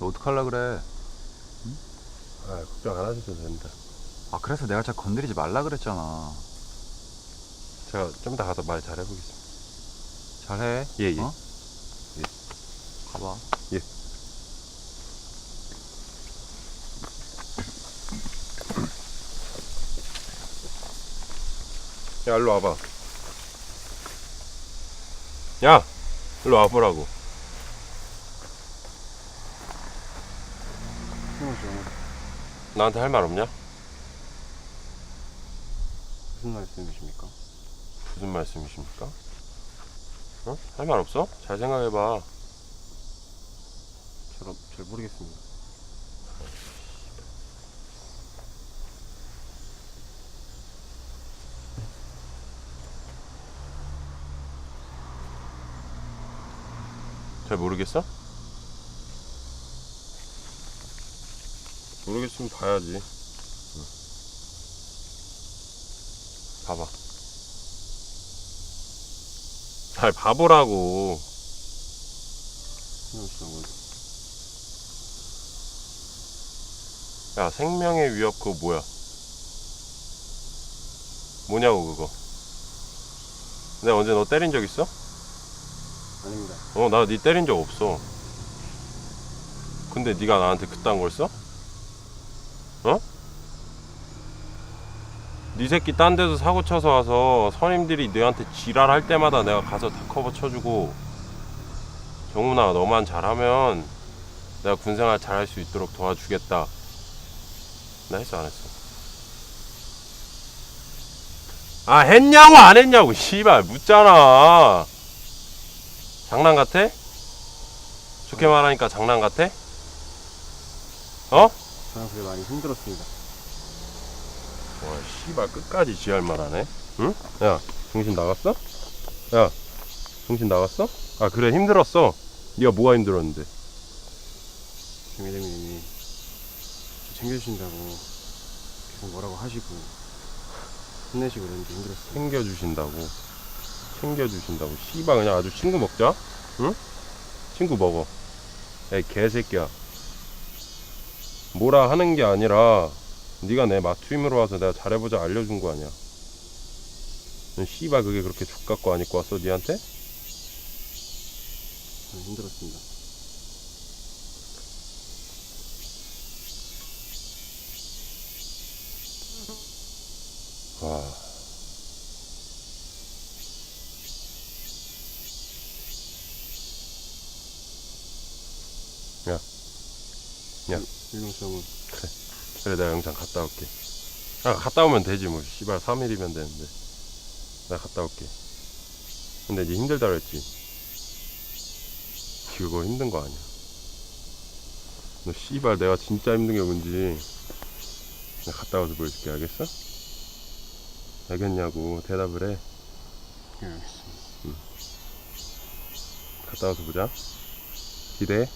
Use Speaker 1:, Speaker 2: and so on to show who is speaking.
Speaker 1: 어떡할라 그래?
Speaker 2: 아 걱정 안 하셔도 됩니다.
Speaker 1: 아 그래서 내가 자꾸 건드리지 말라 그랬잖아.
Speaker 2: 제가 좀 이따 가서 말 잘 해보겠습니다.
Speaker 1: 잘해.
Speaker 2: 예, 예.
Speaker 1: 어?
Speaker 2: 예.
Speaker 1: 가봐.
Speaker 2: 예. 야, 일로 와봐. 야, 일로 와보라고. 나한테 할 말 없냐?
Speaker 3: 무슨 말씀이십니까?
Speaker 2: 무슨 말씀이십니까? 어? 할 말 없어? 잘 생각해봐.
Speaker 3: 잘, 잘 모르겠습니다.
Speaker 2: 잘 모르겠어? 모르겠으면 봐야지. 응. 봐봐. 잘 봐보라고. 야, 생명의 위협 그거 뭐야? 뭐냐고 그거. 내가 언제 너 때린 적 있어?
Speaker 3: 아닙니다.
Speaker 2: 어, 나니 때린 적 없어. 근데 네가 나한테 그딴 걸 써? 어? 네 새끼 딴 데서 사고 쳐서 와서 선임들이 너한테 지랄할 때마다 내가 가서 다 커버 쳐주고 정훈아 너만 잘하면 내가 군생활 잘할 수 있도록 도와주겠다. 나 했어 안 했어? 아 했냐고 안 했냐고 씨발 묻잖아. 장난 같아? 좋게 말하니까 장난 같아? 어?
Speaker 3: 그게 많이 힘들었습니다.
Speaker 2: 와, 씨발 끝까지 지할 말하네. 응? 야, 정신 나갔어? 야, 정신 나갔어? 아 그래 힘들었어. 네가 뭐가 힘들었는데?
Speaker 3: 김혜대님이 챙겨주신다고 계속 뭐라고 하시고 혼내시고 그러는데 힘들었어요.
Speaker 2: 챙겨주신다고. 챙겨주신다고. 씨발 그냥 아주 친구 먹자. 응? 친구 먹어. 야, 이 개새끼야. 뭐라 하는 게 아니라 네가 내 맞춤으로 와서 내가 잘해보자 알려준 거 아니야. 넌 씨발 그게 그렇게 족같고 안 입고 왔어 니한테?
Speaker 3: 저는 힘들었습니다.
Speaker 2: 와. 야. 야.
Speaker 3: 일용수장은.
Speaker 2: 그래. 내가 영장 갔다 올게. 아 갔다 오면 되지 뭐. 씨발 3일이면 되는데. 내가 갔다 올게. 근데 니 힘들다 그랬지. 그거 힘든 거 아니야. 너 씨발 내가 진짜 힘든 게 뭔지 내가 갔다 와서 보여줄게. 알겠어? 알겠냐고 대답을 해.
Speaker 3: 예, 알겠습니다.
Speaker 2: 갔다 와서 보자. 기대해